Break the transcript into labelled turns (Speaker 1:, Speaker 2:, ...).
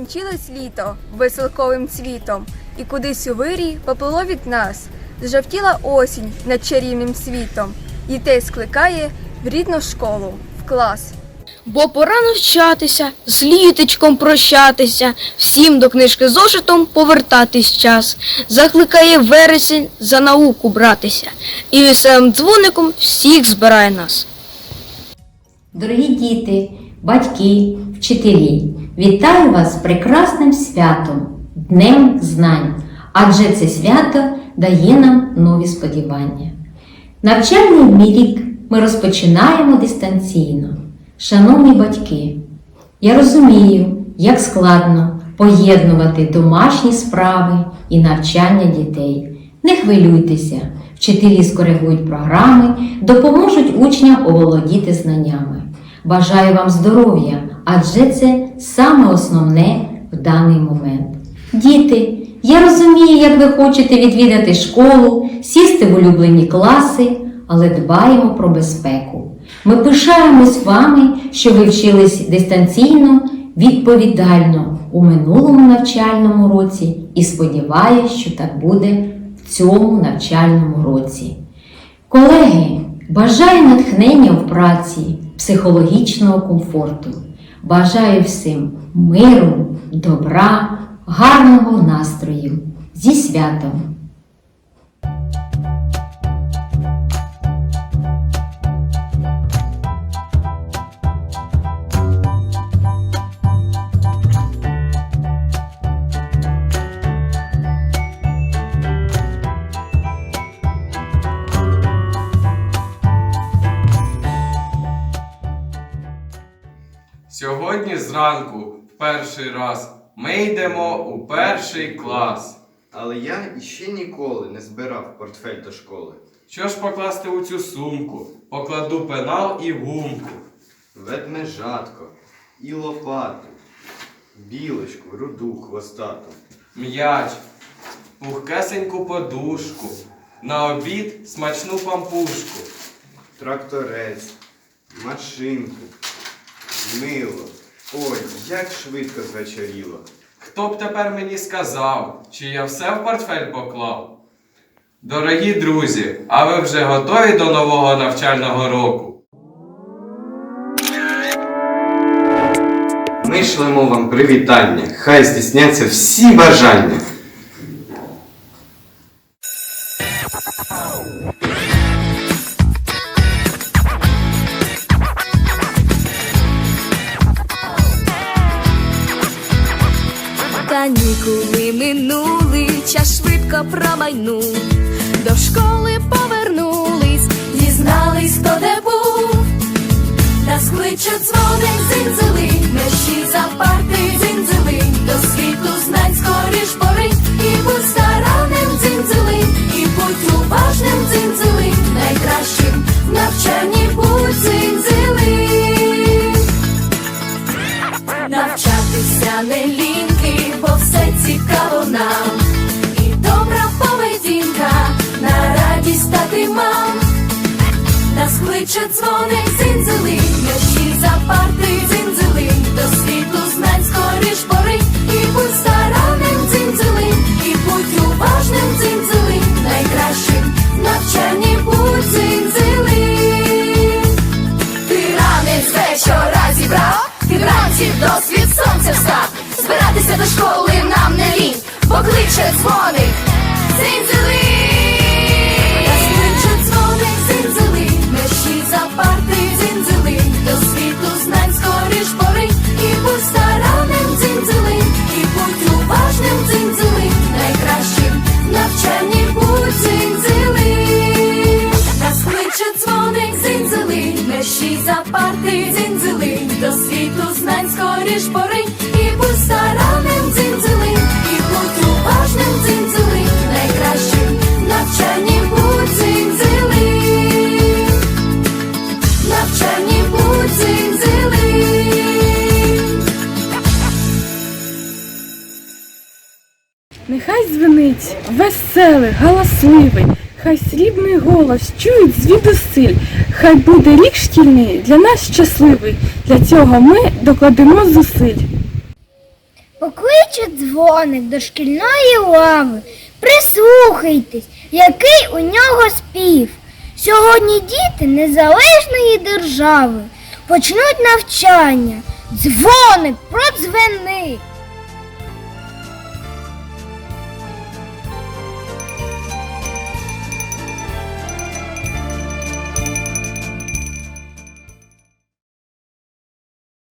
Speaker 1: Закінчилось літо веселковим цвітом, і кудись у вирій поплило від нас. Зжавтіла осінь над чарівним світом. Дітей скликає в рідну школу, в клас.
Speaker 2: Бо пора навчатися, з літочком прощатися, всім до книжки зошитом повертатись час. Закликає вересень за науку братися, і веселим дзвоником всіх збирає нас.
Speaker 3: Дорогі діти, батьки, вчителі, вітаю вас з прекрасним святом, Днем Знань, адже це свято дає нам нові сподівання. Навчальний мій рік ми розпочинаємо дистанційно. Шановні батьки, я розумію, як складно поєднувати домашні справи і навчання дітей. Не хвилюйтеся, вчителі скоригують програми, допоможуть учням оволодіти знаннями. Бажаю вам здоров'я, адже це саме основне в даний момент. Діти, я розумію, як ви хочете відвідати школу, сісти в улюблені класи, але дбаємо про безпеку. Ми пишаємось вами, що ви вчились дистанційно, відповідально у минулому навчальному році і сподіваюся, що так буде в цьому навчальному році. Колеги, бажаю натхнення в праці, психологічного комфорту. Бажаю всім миру, добра, гарного настрою. Зі святом!
Speaker 4: Зранку, в перший раз, ми йдемо у перший клас.
Speaker 5: Але я іще ніколи не збирав портфель до школи.
Speaker 4: Що ж покласти у цю сумку? Покладу пенал і гумку.
Speaker 5: Ведмежатко і лопату, білочку, руду хвостату.
Speaker 4: М'яч, пухкесеньку подушку, на обід смачну пампушку.
Speaker 5: Тракторець, машинку, мило. Ой, як швидко звечоріло.
Speaker 4: Хто б тепер мені сказав, чи я все в портфель поклав? Дорогі друзі, а ви вже готові до нового навчального року?
Speaker 5: Ми шлемо вам привітання. Хай здійсняться всі бажання.
Speaker 6: Канікули минули, час швидко промайнув. До школи повернулись, дізнались, хто де був. Нас кличе дзвоник ти вранці до сонця встав. Збиратися до школи нам не лінь, бо кличе дзвоник,
Speaker 7: Хай дзвенить веселий, галасливий, хай срібний голос чують звідусиль, хай буде рік шкільний для нас щасливий, для цього ми докладемо зусиль.
Speaker 8: Покличе дзвоник до шкільної лави. Прислухайтесь, який у нього спів. Сьогодні діти незалежної держави почнуть навчання. Дзвоник продзвени.